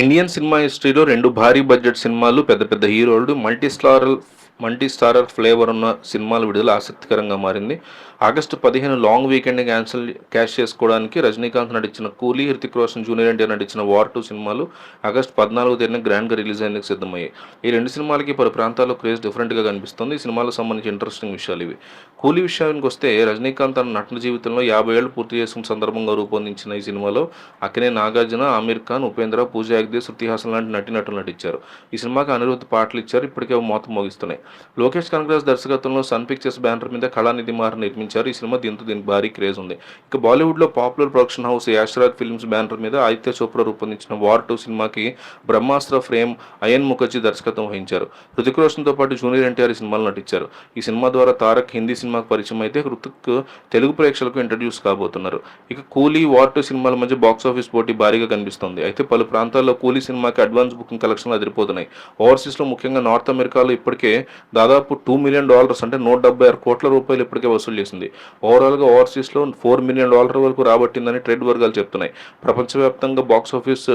Indian cinema హిస్టరీలో రెండు భారీ బడ్జెట్ సినిమాలు పెద్ద పెద్ద హీరోలు multi starrer multi starrer flavour ఉన్న సినిమాల విడుదల ఆసక్తికరంగా మారింది. ఆగస్టు పదిహేను లాంగ్ వీకెండ్ క్యాన్సిల్ క్యాష్ చేసుకోవడానికి రజనీకాంత్ నటించిన కూలీ హృతిక్ రోషన్ జూనియర్ ఎన్టీఆర్ నటించిన వార్ టూ సినిమాలు ఆగస్టు పద్నాలుగు తేదీన గ్రాండ్గా రిలీజ్ అయ్యేందుకు సిద్ధమయ్యాయి. ఈ రెండు సినిమాలకి పలు ప్రాంతాల్లో క్రేజ్ డిఫరెంట్గా కనిపిస్తుంది. ఈ సినిమాలకు సంబంధించి ఇంట్రెస్టింగ్ విషయాలు ఇవి. కూలీ విషయానికి వస్తే రజనీకాంత్ తన నటన జీవితంలో యాభై ఏళ్ళు పూర్తి చేసుకున్న సందర్భంగా రూపొందించిన ఈ సినిమాలో అక్కనే నాగార్జున ఆమీర్ ఖాన్ ఉపేంద్ర పూజా యాగ్దే శృతి హాసన్ లాంటి నటీనటులు నటించారు. ఈ సినిమాకి అనిరుద్ధ పాటలు ఇచ్చారు. ఇప్పటికే మోత మోతం మోగిస్తున్నాయి. లోకేష్ కనకరాజ్ దర్శకత్వంలో సన్ పిక్చర్స్ బ్యానర్ మీద కళానిధి మార్ నిర్మించారు. ఈ సినిమా దీంతో దీనికి భారీ క్రేజ్ ఉంది. ఇక బాలీవుడ్లో popular production house Yash Raj films banner మీద ఆదిత్య చోప్రా రూపొందించిన వార్ టూ సినిమాకి బ్రహ్మాస్త్ర ఫ్రేమ్ అయన్ ముఖర్జీ దర్శకత్వం వహించారు. హృతిక్ రోషన్తో పాటు జూనియర్ ఎన్టీఆర్ ఈ నటించారు. ఈ సినిమా ద్వారా తారక్ హిందీ సినిమా సినిమాకు పరిచయం అయితే హృతిక్ తెలుగు ప్రేక్షకులకు ఇంట్రడ్యూస్ కాబోతున్నారు. ఇక కూలీ వార్ టూ సినిమాల మధ్య బాక్స్ ఆఫీస్ పోటీ భారీగా కనిపిస్తుంది. అయితే పలు ప్రాంతాల్లో కూలీ సినిమాకి అడ్వాన్స్ బుకింగ్ కలెక్షన్లు అదిరిపోతున్నాయి. ఓవర్సీస్లో ముఖ్యంగా నార్త్ అమెరికాలో ఇప్పటికే దాదాపు టూ మిలియన్ డాలర్స్ అంటే నూట డెబ్బై ఆరు కోట్ల రూపాయలు ఇప్పటికే వసూలు చేసింది. ఓవరాల్గా ఓవర్సీస్లో ఫోర్ మిలియన్ డాలర్ వరకు రాబట్టిందని ట్రేడ్ వర్గాలు చెప్తున్నాయి. ప్రపంచవ్యాప్తంగా బాక్స్ ఆఫీస్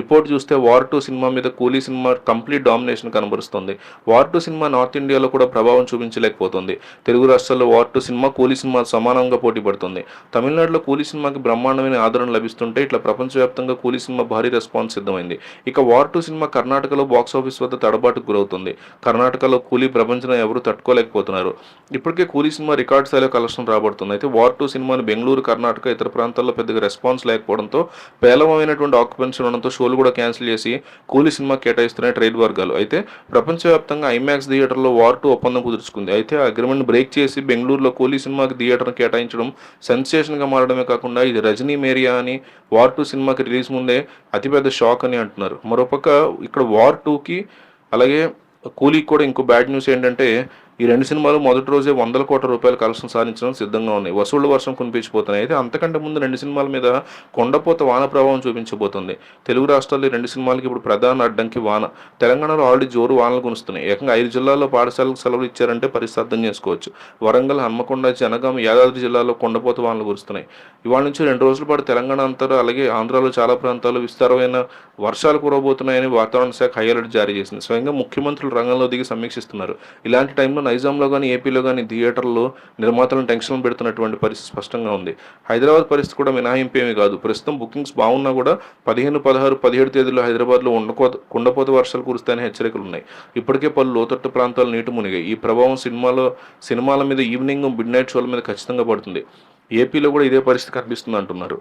రిపోర్ట్ చూస్తే వార్ టూ సినిమా మీద కూలీ సినిమా కంప్లీట్ డామినేషన్ కనబరుస్తుంది. వార్ టూ సినిమా నార్త్ ఇండియాలో కూడా ప్రభావం చూపించలేకపోతుంది. తెలుగు రాష్ట్రాల్లో వార్ టూ సినిమా కూలీ సినిమా సమానంగా పోటీ పడుతుంది. తమిళనాడులో కూలీ సినిమాకి బ్రహ్మాండమైన ఆదరణ లభిస్తుంటే ఇట్లా ప్రపంచవ్యాప్తంగా కూలీ సినిమా భారీ రెస్పాన్స్ సిద్ధమైంది. ఇక వార్ టూ సినిమా కర్ణాటకలో బాక్స్ ఆఫీస్ వద్ద తడబాటుకు గురవుతుంది. కర్ణాటకలో కూలీ ప్రపంచం ఎవరు తట్టుకోలేకపోతున్నారు. ఇప్పటికే కూలీ సినిమా రికార్డ్ స్థాయిలో కలెక్షన్ రాబడుతుంది. అయితే వార్ టూ సినిమాని బెంగళూరు కర్ణాటక ఇతర ప్రాంతాల్లో పెద్దగా రెస్పాన్స్ లేకపోవడంతో పేలవమైనటువంటి ఆక్యుపెన్సీ ఉండడంతో షోలు కూడా క్యాన్సిల్ చేసి కూలీ సినిమా కేటాయిస్తున్నాయి ట్రేడ్ వర్గాలు. అయితే ప్రపంచవ్యాప్తంగా ఐమాక్స్ థియేటర్లో వార్ టూ ఒప్పందం కుదుర్చుకుంది. అయితే అగ్రిమెంట్ బ్రేక్ చేసి బెంగళూరులో కూలీ సినిమాకి థియేటర్ను కేటాయించడం సెన్సేషన్గా మారడమే కాకుండా ఇది రజనీ మేరియా అని వార్ టూ సినిమాకి రిలీజ్ ముందే అతిపెద్ద షాక్ అని అంటున్నారు. మరోపక్క ఇక్కడ వార్ టూకి అలాగే కూలీకి కూడా ఇంకో బ్యాడ్ న్యూస్ ఏంటంటే ఈ రెండు సినిమాలు మొదటి రోజే వందల కోట్ల రూపాయలు కలెక్షన్ సాధించడం సిద్ధంగా ఉన్నాయి. వసూళ్ళ వర్షం కునిపించిపోతున్నాయి అయితే అంతకంటే ముందు రెండు సినిమాల మీద కొండపోత వాన ప్రభావం చూపించబోతుంది. తెలుగు రాష్ట్రాల్లో రెండు సినిమాలకి ఇప్పుడు ప్రధాన అడ్డంకి వాన. తెలంగాణలో ఆల్రెడీ జోరు వానలు కురుస్తున్నాయి. ఏకంగా ఐదు జిల్లాల్లో పాఠశాలకు సెలవులు ఇచ్చారంటే పరిస్థితి అర్థం చేసుకోవచ్చు. వరంగల్ హన్మకొండ జనగాం యాదాద్రి జిల్లాలో కొండపోత వానలు కురుస్తున్నాయి. ఇవాళ నుంచి రెండు రోజుల పాటు తెలంగాణ అంతా అలాగే ఆంధ్రాలో చాలా ప్రాంతాల్లో విస్తారమైన వర్షాలు కురవబోతున్నాయని వాతావరణ శాఖ హై అలర్ట్ జారీ చేసింది. స్వయంగా ముఖ్యమంత్రులు రంగంలో దిగి సమీక్షిస్తున్నారు. ఇలాంటి టైంలో నైజాంలో కానీ ఏపీలో కానీ థియేటర్లో నిర్మాతలను టెన్షన్ పెడుతున్నటువంటి పరిస్థితి స్పష్టంగా ఉంది. హైదరాబాద్ పరిస్థితి కూడా మినహాయింపు ఏమీ కాదు. ప్రస్తుతం బుకింగ్స్ బాగున్నా కూడా పదిహేను పదహారు పదిహేడు తేదీలో హైదరాబాద్లో ఉండకో కుండపోత వర్షాలు కురుస్తాయని హెచ్చరికలు ఉన్నాయి. ఇప్పటికే పలు లోతట్టు ప్రాంతాలు నీటి మునిగాయి. ఈ ప్రభావం సినిమాలో సినిమాల మీద ఈవినింగ్ మిడ్ నైట్ షోల మీద ఖచ్చితంగా పడుతుంది. ఏపీలో కూడా ఇదే పరిస్థితి కనిపిస్తుంది అంటున్నారు.